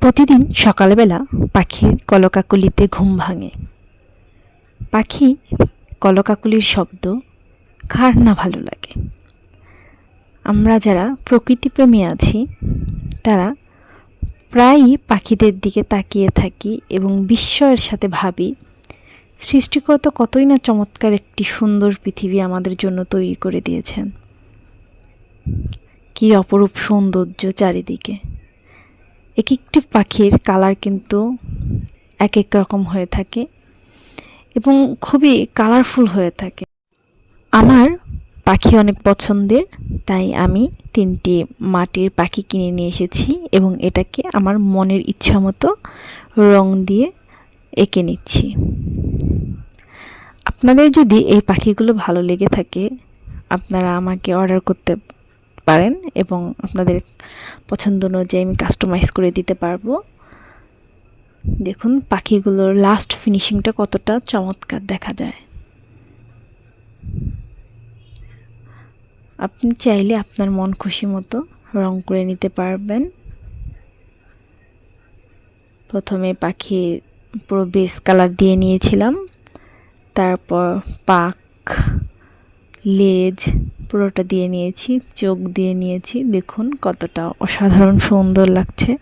প্রতিদিন সকালবেলা পাখির কলকাকলিতে ঘুম ভাঙে। পাখি কলকাকলির শব্দ কার না ভালো লাগে? আমরা যারা প্রকৃতিপ্রেমী আছি, তারা প্রায়ই পাখিদের দিকে তাকিয়ে থাকি এবং বিস্ময়ের সাথে ভাবি, সৃষ্টিকর্তা কতই না চমৎকার একটি সুন্দর পৃথিবী আমাদের জন্য তৈরি করে দিয়েছেন। কি অপরূপ সৌন্দর্য চারিদিকে। এক একটি পাখির কালার কিন্তু এক এক রকম হয়ে থাকে এবং খুবই কালারফুল হয়ে থাকে। আমার পাখি অনেক পছন্দের, তাই আমি তিনটি মাটির পাখি কিনে নিয়ে এসেছি এবং এটাকে আমার মনের ইচ্ছা মতো রং দিয়ে এঁকে নিচ্ছি। আপনাদের যদি এই পাখিগুলো ভালো লেগে থাকে, আপনারা আমাকে অর্ডার করতে পারেন এবং আপনাদের পছন্দ অনুযায়ী আমি কাস্টমাইজ করে দিতে পারব। দেখুন, পাখিগুলোর লাস্ট ফিনিশিংটা কতটা চমৎকার দেখা যায়। আপনি চাইলে আপনার মন খুশি মতো রং করে নিতে পারবেন। প্রথমে পাখির পুরো বেস কালার দিয়ে নিয়েছিলাম। তারপর পাক লেজ পুরোটা দিয়ে নিয়েছি, চোখ দিয়ে নিয়েছি। দেখুন কতটা অসাধারণ সুন্দর লাগছে।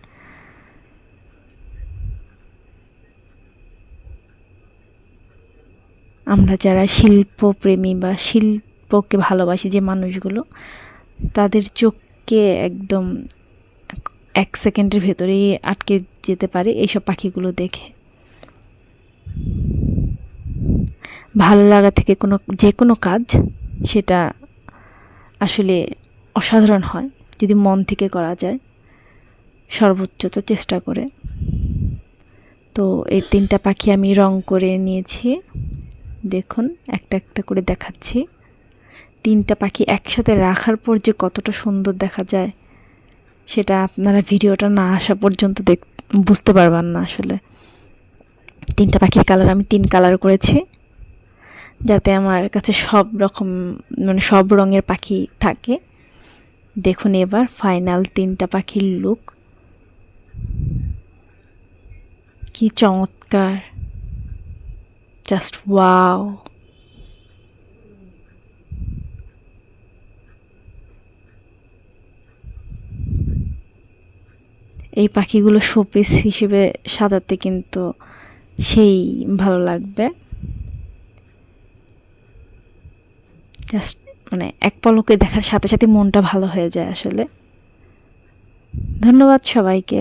আমরা যারা শিল্পপ্রেমী বা শিল্পকে ভালোবাসি যে মানুষগুলো, তাদের চোখকে একদম এক সেকেন্ডের ভেতরেই আটকে যেতে পারে এইসব পাখিগুলো দেখে। ভালো লাগা থেকে কোনো, যে কোনো কাজ সেটা আসলে অসাধারণ হয় যদি মন থেকে করা যায় সর্বোচ্চটা চেষ্টা করে। তো এই তিনটা পাখি আমি রং করে নিয়েছি। দেখুন, একটা একটা করে দেখাচ্ছি। তিনটা পাখি একসাথে রাখার পর যে কতটা সুন্দর দেখা যায়, সেটা আপনারা ভিডিওটা না আসা পর্যন্ত দেখ, বুঝতে পারবেন না আসলে। তিনটা পাখির কালার আমি তিন কালার করেছি। যাতে আমার কাছে সব রকম মানে সব রঙের পাখি থাকে। দেখুন এবার ফাইনাল তিনটা পাখির লুক কি চমৎকার। জাস্ট ওয়াও এই পাখিগুলো শোপিস হিসেবে সাজাতে কিন্তু সেই ভালো লাগবে। জাস্ট মানে এক পলকে দেখার সাথে সাথে মনটা ভালো হয়ে যায় আসলে। ধন্যবাদ সবাইকে।